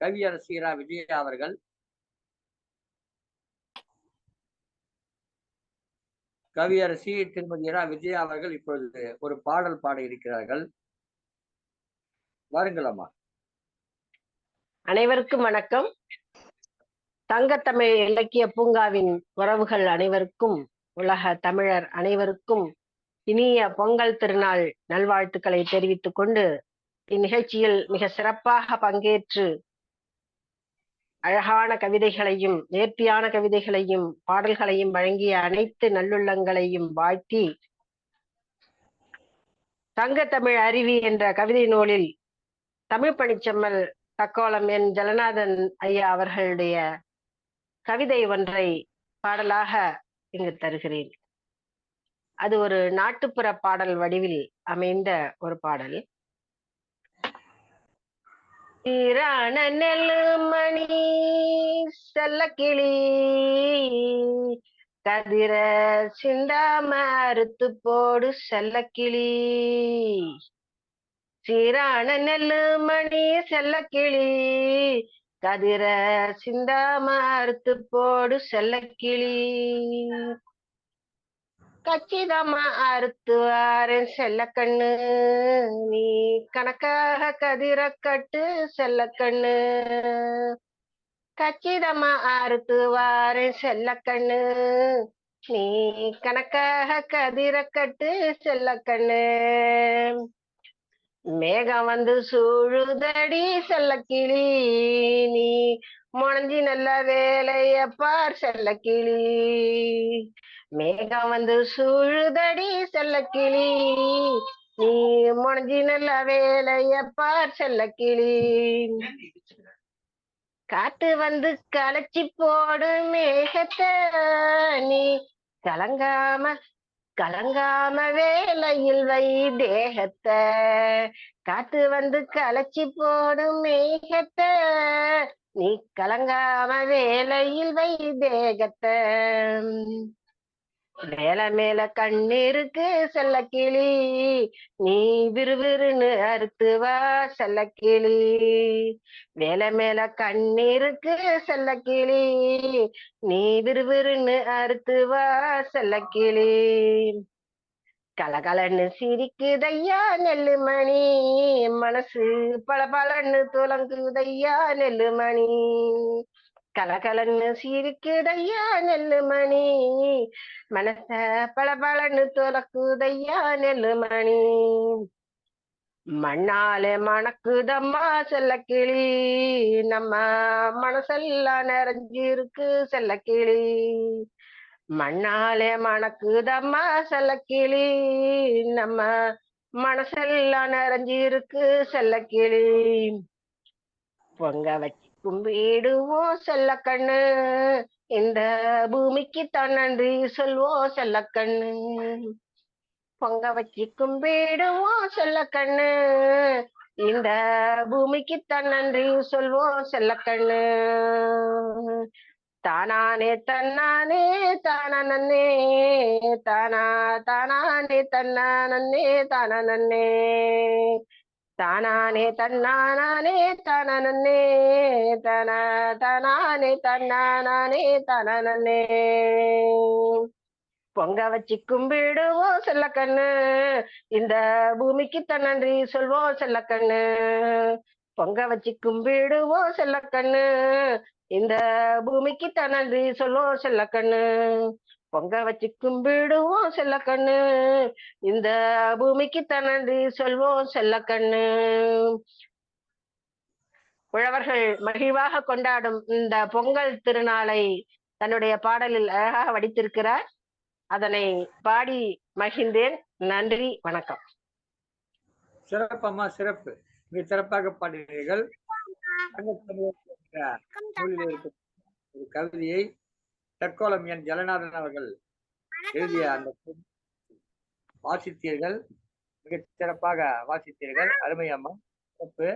கவியரசியரா விஜயா அவர்கள். கவியரசி திருமதி இரா விஜயா அவர்கள் இப்பொழுது ஒரு பாடல் பாட இருக்கிறார்கள். வாருங்கள் அனைவருக்கும் வணக்கம். தங்கத்தமிழ் இலக்கிய பூங்காவின் உறவுகள் அனைவருக்கும் உலக தமிழர் அனைவருக்கும் இனிய பொங்கல் திருநாள் நல்வாழ்த்துக்களை தெரிவித்துக் கொண்டு இந்நிகழ்ச்சியில் மிக சிறப்பாக பங்கேற்று அழகான கவிதைகளையும் நேர்த்தியான கவிதைகளையும் பாடல்களையும் வழங்கிய அனைத்து நல்லுள்ளங்களையும் வாழ்த்தி தங்கத்தமிழ் அருவி என்ற கவிதை நூலில் தமிழ் பணிச்செம்மல் தக்கோலம் என் ஜலநாதன் ஐயா அவர்களுடைய கவிதை ஒன்றை பாடலாக இங்கு தருகிறேன். அது ஒரு நாட்டுப்புற பாடல் வடிவில் அமைந்த ஒரு பாடல். ஈரான நெல்லுமணி கிளி கதிர சிந்தாம அறுத்து போடு செல்ல கிளி. சீரான நெல்லுமணி செல்ல கிளி கதிர சிந்தாம அறுத்து போடு செல்ல கிளி. கச்சிதமா அறுத்து வாரேன் செல்லக்கண்ணு. நீ கணக்காக கதிரக்கட்டு செல்லக்கண்ணு. கச்சிதமா அறுத்து செல்லக்கண்ணு. நீ கணக்காக கதிரக்கட்டு செல்லக்கண்ணு. மேகம் வந்து சூழுதடி செல்லக்கிளி. நீ முனைஞ்சி நல்ல வேலைய பார் செல்ல கிளி மேகம் வந்து சூழுதடி கிளி நீ முனைஞ்சி நல்ல வேலைய பார் செல்ல கிளி காத்து வந்து களைச்சி போடு மேகத்தை. நீ கலங்காம கலங்காம வேலையில் வை தேகத்தை. காத்து வந்து களைச்சி போடும் மேகத்தை. நீ கலங்காம வேலையில் வை தேகத்தை மேல மேல கண்ணிருக்கு செல்ல கிளி. நீ விறுவிறுன்னு அறுத்துவா செல்ல கிளி. மேல மேல கண்ணிருக்கு செல்ல கிளி. நீ விறுவிறுன்னு அறுத்துவா செல்ல கிளி. கலகலன்னு சிரிக்குதையா நெல்லுமணி. மனசு பல பலன்னு துலங்குதையா நெல்லுமணி. கலகலன்னு சிரிக்குதையா நெல்லுமணி. மனச பல பலன்னு துலக்குதையா நெல்லுமணி. மண்ணாலே மணக்குதம்மா கிளி நம்ம மனசெல்லாம் நிறைஞ்சிருக்கு செல்ல கிளி மண்ணாலே மணக்குதம்மா செல்லக்கிளி. நம்ம மனசெல்லாம் நிறைஞ்சிருக்கு செல்லக்கிளி. பொங்க வச்சு கும்பிடுவோம் செல்லக்கண்ணு. இந்த பூமிக்கு தான் நன்றி சொல்வோம் செல்லக்கண்ணு. பொங்க வச்சு கும்பிடுவோம் செல்லக்கண்ணு. இந்த பூமிக்கு தான் நன்றி சொல்வோம் செல்லக்கண்ணு. தானானே தன்னானே தானே தானா தானானே தன்னானே தானே தானானே தன்னானே தானே தானா தானானே தன்னானே தானே பொங்க வச்சு கும்பிடுவோம் செல்லக்கண்ணு. இந்த பூமிக்கு தான் நன்றி சொல்வோம் செல்லக்கண்ணு. பொங்க வச்சு கும்பிடுவோம் செல்லக்கண்ணு. இந்த பூமிக்கு தனது நன்றி செல்ல செல்லக்கண்ணு. பொங்க வச்சு கும்பிடுவோம் செல்லக்கண்ணு. இந்த பூமிக்கு தனது நன்றி செல்ல செல்லக்கண்ணு. உழவர்கள் மகிழ்வாக கொண்டாடும் இந்த பொங்கல் திருநாளை தன்னுடைய பாடலில் அழகாக வடித்திருக்கிறார். அதனை பாடி மகிழ்ந்தேன். நன்றி வணக்கம். சிறப்பம்மா சிறப்பு. மிக சிறப்பாக பாடினீர்கள் ஒரு கவிதையை தற்கோலம் என் ஜலநாதன் அவர்கள் எழுதிய அந்த வாசித்தீர்கள். மிக சிறப்பாக வாசித்தீர்கள். அருமை அம்மா. சிறப்பு.